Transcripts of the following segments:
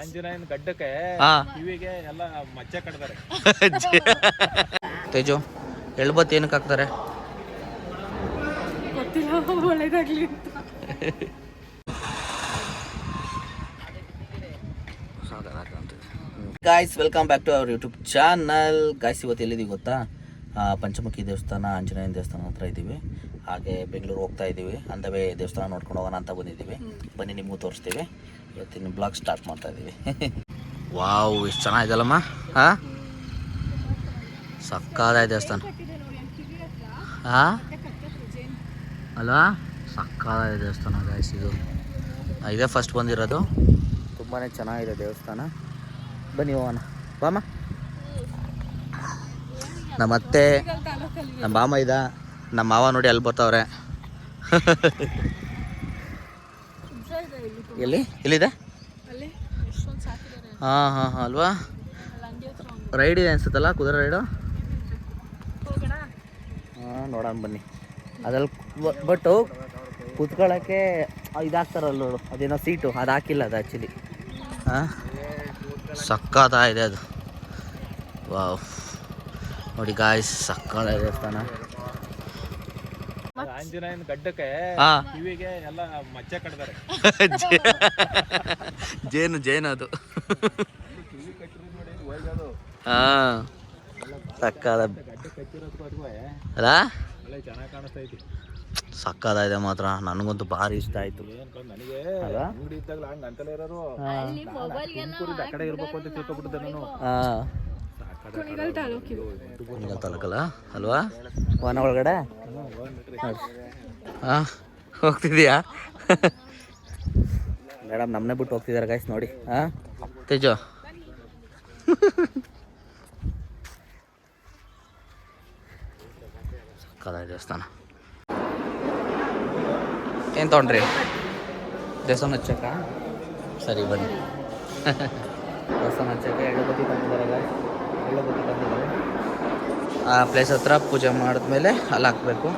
ಆಂಜನೇಯನ ಗಡ್ಡಕ್ಕೆ ಹಾ ಕಿವಿಗೆ ಎಲ್ಲ ಮಚ್ಚೆ ಕಟ್ತಾರೆ. ತೇಜು ಎಳ್ಬತ್ತು ಏನಕ್ಕೆ ಹಾಕ್ತಾರೆ? ಗೊತ್ತಿಲ್ಲ ಒಳ್ಳೇದಾಗ್ಲಿ ಅಂತ. Guys welcome back to our YouTube channel guys ಇವತ್ತು ಎಲ್ಲಿದ್ದೀವಿ ಗೊತ್ತಾ? ಪಂಚಮುಖಿ ದೇವಸ್ಥಾನ ಆಂಜನೇಯನ ದೇವಸ್ಥಾನ ಹತ್ರ ಇದ್ದೀವಿ. ಹಾಗೆ ಬೆಂಗಳೂರು ಹೋಗ್ತಾ ಇದ್ದೀವಿ. ಅಂದವೇ ದೇವಸ್ಥಾನ ನೋಡ್ಕೊಂಡು ಹೋಗೋಣ ಅಂತ ಬಂದಿದ್ದೀವಿ. ಬನ್ನಿ ನಿಮಗೂ ತೋರಿಸ್ತೀವಿ. ಇವತ್ತಿನ ಬ್ಲಾಗ್ ಸ್ಟಾರ್ಟ್ ಮಾಡ್ತಾ ಇದ್ದೀವಿ ವಾವ್ ಎಷ್ಟು ಚೆನ್ನಾಗಿದೆಯಲ್ಲಮ್ಮ? ಹಾಂ? ಸಕ್ಕಾದ ದೇವಸ್ಥಾನ. ಹಾಂ? ಅಲ್ವಾ? ಸಕ್ಕಾದ ದೇವಸ್ಥಾನ ಗಾಯ್ಸ್ ಇದು. ಇದೇ ಫಸ್ಟ್ ಬಂದಿರೋದು. ತುಂಬಾ ಚೆನ್ನಾಗಿದೆ ದೇವಸ್ಥಾನ. ಬನ್ನಿ ಹೋಗೋಣ. ಬಾಮ ನಮ್ಮ ಅತ್ತೆ ನಮ್ಮ ಬಾಮ ಇದ. ನಮ್ಮ ಮಾವ ನೋಡಿ ಅಲ್ಲಿ ಬರ್ತಾವ್ರೆ. ಎಲ್ಲಿ? ಎಲ್ಲಿದೆ? ಹಾಂ ಹಾಂ ಹಾಂ ಅಲ್ವಾ? ರೈಡ್ ಇದೆ ಅನ್ಸುತ್ತಲ್ಲ ಕುದುರೆ ರೈಡು ಹಾಂ ನೋಡೋಣ ಬನ್ನಿ. ಅದ್ರಲ್ಲಿ ಬಟ್ ಕುತ್ಕೊಳ್ಳೋಕ್ಕೆ ಇದಾಗ್ತಾರಲ್ಲ ನೋಡು ಅದೇನೋ ಸೀಟು ಅದು ಹಾಕಿಲ್ಲ ಅದು ಆ್ಯಕ್ಚುಲಿ ಹಾಂ? ಸಕ್ಕತ್ತ ಇದೆ ಅದು. ವಾವ್. ನೋಡಿ ಗಾಯ್ಸ್ ಸಕ್ಕತ್ತ ದೇವಸ್ಥಾನ ಆಂಜನೇಯನ ಗಡ್ಡಕ್ಕೆ ಹಾಂ ಕಿವಿಗೆ ಎಲ್ಲ ಮಚ್ಚೆ ಕಟ್ತಾರೆ ಜೇನು ಜೇನು ಅದು. ಕಿವಿ ಕಟ್ಟಿರೋದು ನೋಡಿ ಹೋಯ್ಗದು ಹಾಂ ಸಕ್ಕದ ಗಡ್ಡ ಅಲ್ಲ? ಒಳ್ಳೆ ಚೆನ್ನಾಗಿ ಕಾಣಿಸ್ತಾ ಐತಿ ಸಕ್ಕದ ಇದೆ ಮಾತ್ರ. ನನಗಂತೂ ಭಾರಿ ಇಷ್ಟ ಆಯ್ತು. ನನಗೆ? ಅಂಗಡಿ ಹಂಗ ಅಂತಲೇ ಇರೋರು ಆ ಕಡೆ ಇರ್ಬೇಕು ಅಂತ ತಿಳ್ಕೊಬಿಟ್ಟಿದ್ದೆ ನಾನು. ಹಾಂ. ಕುಣಿಗಲ್ ತಾಲೂಕಿದು ತಲಕಲ್ಲ ಅಲ್ವಾ? ವನ ಒಳಗಡೆ? ಹಾಂ ಹೋಗ್ತಿದ್ಯಾ ಮೇಡಮ್ ನಮ್ಮನೆ ಬಿಟ್ಟು ಹೋಗ್ತಿದ್ದಾರೆ ಗಾಯ್ಸ್ ನೋಡಿ ಹಾಂ ತೇಜೋ. ಸಕ್ಕದ ದೇವಸ್ಥಾನ. ಏನು ತೊಗೊಂಡ್ರಿ? ದೇವಸ್ಥಾನ ಹಚ್ಚಕ್ಕ? ಸರಿ ಬನ್ನಿ. ದೇವಸ್ಥಾನ ಹಚ್ಚಕ್ಕೆ ಎರಡು ಬತ್ತಿ ತಂದಿದ್ದಾರೆ ಗಾಯ್ಸ್ ಆ ಪ್ಲೇಸ್ ಹತ್ರ ಪೂಜೆ ಮಾಡಿದ್ಮೇಲೆ ಅಲ್ಲಿ ಹಾಕ್ಬೇಕು.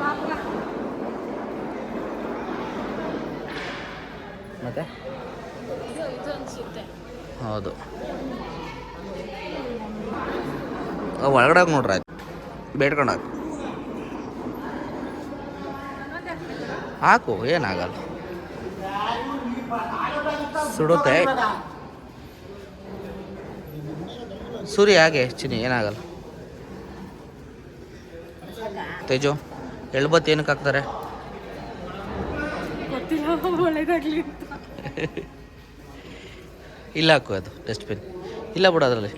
ಮತ್ತೆ? ಹೌದು. ಒಳಗಡೆ ನೋಡ್ರಿ ಆಯ್ತು. ಬೇಡ್ಕೊಂಡು ಹಾಕು. ಹಾಕು ಏನಾಗಲ್ಲ ಸುಡುತ್ತೆ. ಸೂರ್ಯ ಹಾಗೆ ಚಿನಿ ಏನಾಗಲ್ಲ. ತೇಜು, ಎಳ್ಬತ್ತು ಏನಕ್ಕೆ ಹಾಕ್ತಾರೆ? ಇಲ್ಲ ಹಾಕು ಅದು ಡಸ್ಟ್ಬಿನ್ ಇಲ್ಲ ಬಿಡು ಅದರಲ್ಲಿ.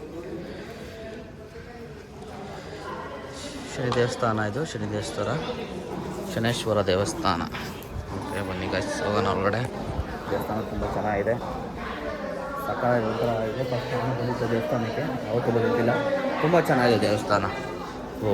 ಶನಿ ದೇವಸ್ಥಾನ ಇದು, ಶನಿ ದೇವಸ್ಥಾನ. ಶನೇಶ್ವರ ದೇವಸ್ಥಾನ. ಬನ್ನಿ ಗಾಯ್ಸ್ ಹೋಗೋಣ ಒಳಗಡೆ. ದೇವಸ್ಥಾನ ತುಂಬ ಚೆನ್ನಾಗಿದೆ. ಸಕಾಲ ಇದೆ. ಫಸ್ಟ್ ಟೈಮ್ ಬಂದಿದ್ದ ದೇವಸ್ಥಾನಕ್ಕೆ. ಯಾವತ್ತೂ ಬಂದಿದ್ದಿಲ್ಲ ತುಂಬ ಚೆನ್ನಾಗಿದೆ ದೇವಸ್ಥಾನ. ಓ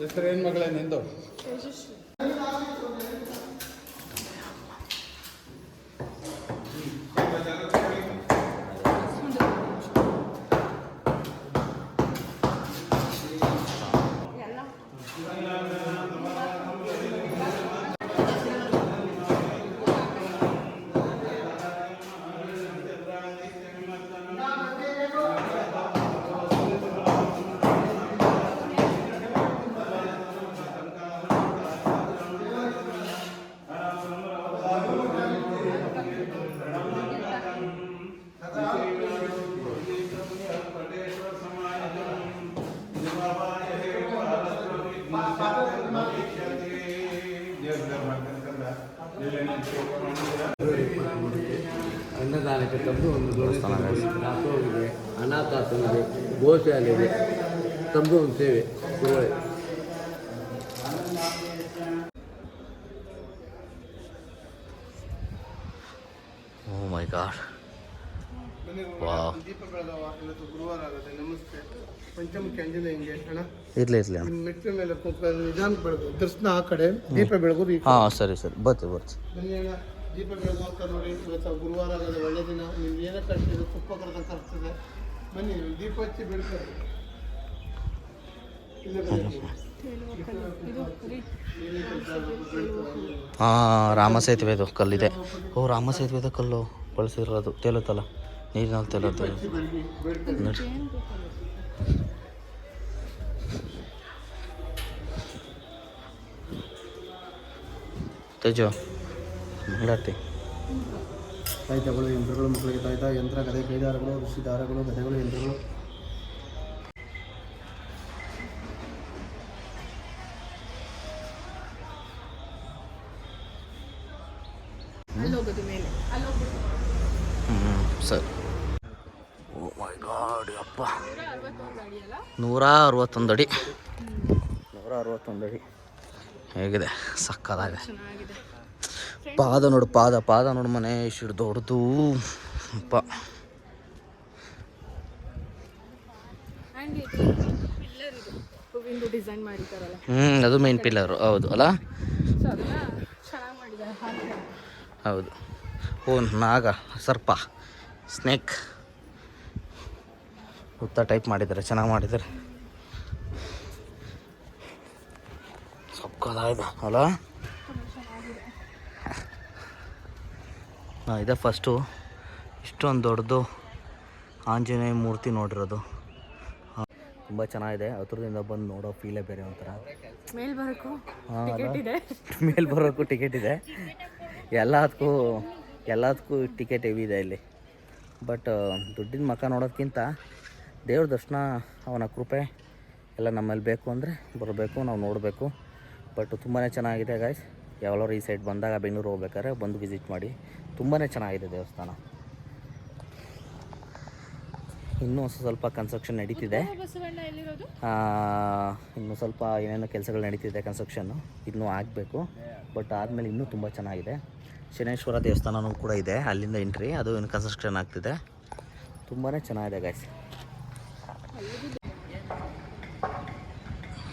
ಹೆಸರು ಏನ್ ಮಗಳೇ ನಿಂದು? ಅನ್ನದಾನಕ್ಕೆ ತಂದು ಒಂದು ದೊಡ್ಡ ಹೋಗಿದೆ ಅನಾಥಾಶ್ರಮ ಇದೆ ಗೋಶಾಲೆ ಇದೆ ತಂದು ಒಂದು ಸೇವೆ ಗುರುಗಳೇ ಓ ಮೈ ಗಾಡ್ ವಾವ್ ಇವತ್ತು ಗುರುವಾರ ಆಗುತ್ತೆ. ನಮಸ್ತೆ. ಪಂಚಮುಖಿ ಆಂಜನೇಯಂಗೆ ಅಣ್ಣ? ಇರಲಿ ಇರಲಿ ಅಣ್ಣ. ಮೆಟ್ಲ ಮೇಲೆ ಕುತ್ಕೊಂಡು ನಿಧಾನಕ್ಕೆ ಬೆಳಗು ದರ್ಶನ ಆ ಕಡೆ ದೀಪ ಬೆಳಗೋದು ಈ. ಹಾಂ ಸರಿ ಸರಿ. ಬರ್ತೀವಿ ಬರ್ತೀವಿ. ಬನ್ನಿ ಅಣ್ಣ ದೀಪ ಬೆಳಗು ಅಂತ ನೋಡಿ. ಇವತ್ತು ಗುರುವಾರ ಆಗೋದು ಒಳ್ಳೆ ದಿನ. ನಿಮ್ಗೆ ಏನೇ ತುಪ್ಪ ಕರೆದ ಬನ್ನಿ ದೀಪ ಹಚ್ಚಿ ಹಾಂ ರಾಮ ಸೇತುವೆದು ಕಲ್ಲಿದೆ. ಓ ರಾಮ ಸೇತುವೆದ ಕಲ್ಲು ಬಳಸಿರೋದು. ತೇಲುತ್ತಲ್ಲ? ನೀರಿನಲ್ಲಿ ತೇಲುತ್ತೆ. ನೋಡಿ ತೇಜು ಮಂಗಳಾರತಿ ತಾಯ್ತಗಳು ಯಂತ್ರಗಳು ಮಕ್ಕಳಿಗೆ ತಾಯ್ತ ಯಂತ್ರ ಗದೆ ಕೈದಾರಗಳು ಋಷಿ ದಾರಗಳು ಗದೆಗಳು ಯಂತ್ರಗಳು. ಸರಿ. ಓ ಮೈ ಗಾಡ್ ಅಪ್ಪ ನೂರ ಅರವತ್ತೊಂದು ಅಡಿ. ನೂರ ಅರವತ್ತೊಂದು ಅಡಿ. ಹೇಗಿದೆ? ಸಕ್ಕದಾಗಿದೆ ಪಾದ ನೋಡು ಪಾದ ಪಾದ ನೋಡು ಮನೆ ಇಷ್ಟು ದೊಡ್ಡದು. ಅಪ್ಪ. ಹ್ಮ್ ಹ್ಞೂ ಅದು ಮೇನ್ ಪಿಲ್ಲರು ಹೌದು ಅಲ್ಲ? ಹೌದು. ಓ ನಾಗ ಸರ್ಪ ಸ್ನೇಕ್ ಉತ್ತ ಟೈಪ್ ಮಾಡಿದ್ದಾರೆ ಚೆನ್ನಾಗಿ ಮಾಡಿದ್ದಾರೆ. ಸಕ್ಕದಾಗಿದೆ ಅಲ್ಲ ಇದೆ ಫಸ್ಟು ಇಷ್ಟೊಂದು ದೊಡ್ಡದು ಆಂಜನೇಯ ಮೂರ್ತಿ ನೋಡಿರೋದು. ತುಂಬ ಚೆನ್ನಾಗಿದೆ. ಹತ್ರದಿಂದ ಬಂದು ನೋಡೋ ಫೀಲೇ ಬೇರೆ ಒಂಥರ. ಮೇಲ್ ಬರಕ್ಕೂ ಹಾಂ ಟಿಕೆಟ್ ಇದೆ. ಮೇಲೆ ಬರೋಕ್ಕೂ ಟಿಕೆಟ್ ಇದೆ. ಎಲ್ಲದಕ್ಕೂ ಎಲ್ಲದಕ್ಕೂ ಟಿಕೆಟ್ ಹೆವಿ ಇದೆ ಇಲ್ಲಿ. ಬಟ್ ದುಡ್ಡಿನ ಮಕ ನೋಡೋದಕ್ಕಿಂತ ದೇವ್ರ ದರ್ಶನ ಅವನ ಕೃಪೆ ಎಲ್ಲ ನಮ್ಮಲ್ಲಿ ಬೇಕು ಅಂದರೆ ಬರಬೇಕು ನಾವು ನೋಡಬೇಕು. ಬಟ್ ತುಂಬಾ ಚೆನ್ನಾಗಿದೆ ಗಾಯ್ಸ್ ಯಾವಾಗಲೂ ಈ ಸೈಡ್ ಬಂದಾಗ ಬೆಂಗಳೂರು ಹೋಗ್ಬೇಕಾದ್ರೆ ಬಂದು ವಿಸಿಟ್ ಮಾಡಿ. ತುಂಬಾ ಚೆನ್ನಾಗಿದೆ ದೇವಸ್ಥಾನ. ಇನ್ನೂ ಸ್ವಲ್ಪ ಕನ್ಸ್ಟ್ರಕ್ಷನ್ ನಡೀತಿದೆ. ಇನ್ನು ಸ್ವಲ್ಪ ಏನೇನೋ ಕೆಲಸಗಳು ನಡೀತಿದೆ ಕನ್ಸ್ಟ್ರಕ್ಷನ್ನು ಇನ್ನೂ ಆಗಬೇಕು. ಬಟ್ ಆದಮೇಲೆ ಇನ್ನೂ ತುಂಬ ಚೆನ್ನಾಗಿದೆ. ಶನೇಶ್ವರ ದೇವಸ್ಥಾನವೂ ಕೂಡ ಇದೆ. ಅಲ್ಲಿಂದ ಎಂಟ್ರಿ ಅದು ಇನ್ನು ಕನ್ಸ್ಟ್ರಕ್ಷನ್ ಆಗ್ತಿದೆ. ತುಂಬಾ ಚೆನ್ನಾಗಿದೆ ಗಾಯ್ಸ್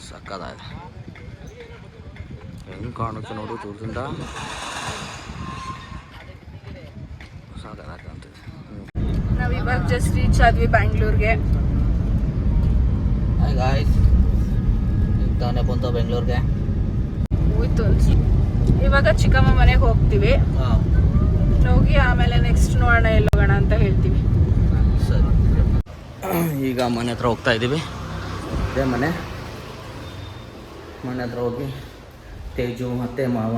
ಸಕ್ಕದಾಗಿದೆ ಹೆಂಗೆ ಕಾಣುತ್ತೆ ನೋಡು ದೂರದಿಂದ ನಾವು ಇವಾಗ ಜಸ್ಟ್ ರೀಚ್ ಆದ್ವಿ ಬ್ಯಾಂಗ್ಳೂರ್ಗೆ ತಾನೇ ಬಂತು ಬೆಂಗಳೂರಿಗೆ ಹೋಯ್ತು ಇವಾಗ ಚಿಕ್ಕಮ್ಮ ಮನೆಗೆ ಹೋಗ್ತೀವಿ. ಹೋಗಿ ಆಮೇಲೆ ನೆಕ್ಸ್ಟ್ ನೋಡೋಣ ಎಲ್ಲೋಗೋಣ ಅಂತ ಹೇಳ್ತೀವಿ. ಸರಿ. ಈಗ ಮನೆ ಹತ್ರ ಹೋಗ್ತಾ ಇದ್ದೀವಿ ಇದೇ ಮನೆ. ಮನೆ ಹತ್ರ ಹೋಗಿ ತೇಜು ಅತ್ತೆ ಮಾವ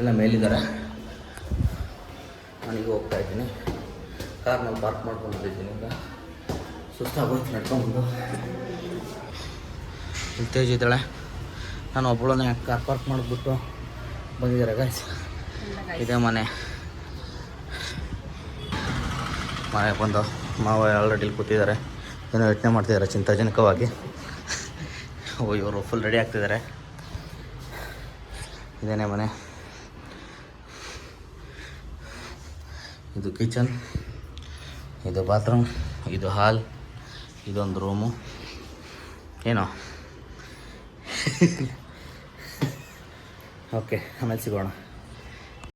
ಎಲ್ಲ ಮೇಲಿದ್ದಾರೆ. ನಾನೀಗ ಹೋಗ್ತಾ ಇದ್ದೀನಿ. ಕಾರ್ನಲ್ಲಿ ಪಾರ್ಕ್ ಮಾಡ್ಕೊಂಡು ಬಂದಿದ್ದೀನಿ ಈಗ. ಸುಸ್ತಾಗೋಯ್ತು ನಡ್ಕೊಂಡು ಇಲ್ಲಿ ತೇಜು ಇದ್ದಾಳೆ. ನಾನು ಒಬ್ಬಳನ್ನೇ ಕಾರ್ ಪಾರ್ಕ್ ಮಾಡಿಬಿಟ್ಟು ಬಂದಿದ್ದಾರೆ ಗಾಯ್ಸ್ ಇದೇ ಮನೆ. ಮನೆ ಬಂದು ಮಾವ ಆಲ್ರೆಡಿ ಇಲ್ಲಿ ಕೂತಿದ್ದಾರೆ. ಏನೋ ಯೋಚನೆ ಮಾಡ್ತಿದ್ದಾರೆ ಚಿಂತಾಜನಕವಾಗಿ. ಓ, ಇವರು ಫುಲ್ ರೆಡಿ ಆಗ್ತಿದ್ದಾರೆ. ಇದೇನೇ ಮನೆ. ಇದು ಕಿಚನ್ ಇದು ಬಾತ್ರೂಮ್ ಇದು ಹಾಲ್ ಇದೊಂದು ರೂಮು. ಏನೋ? ಓಕೆ ಆಮೇಲೆ ಸಿಗೋಣ.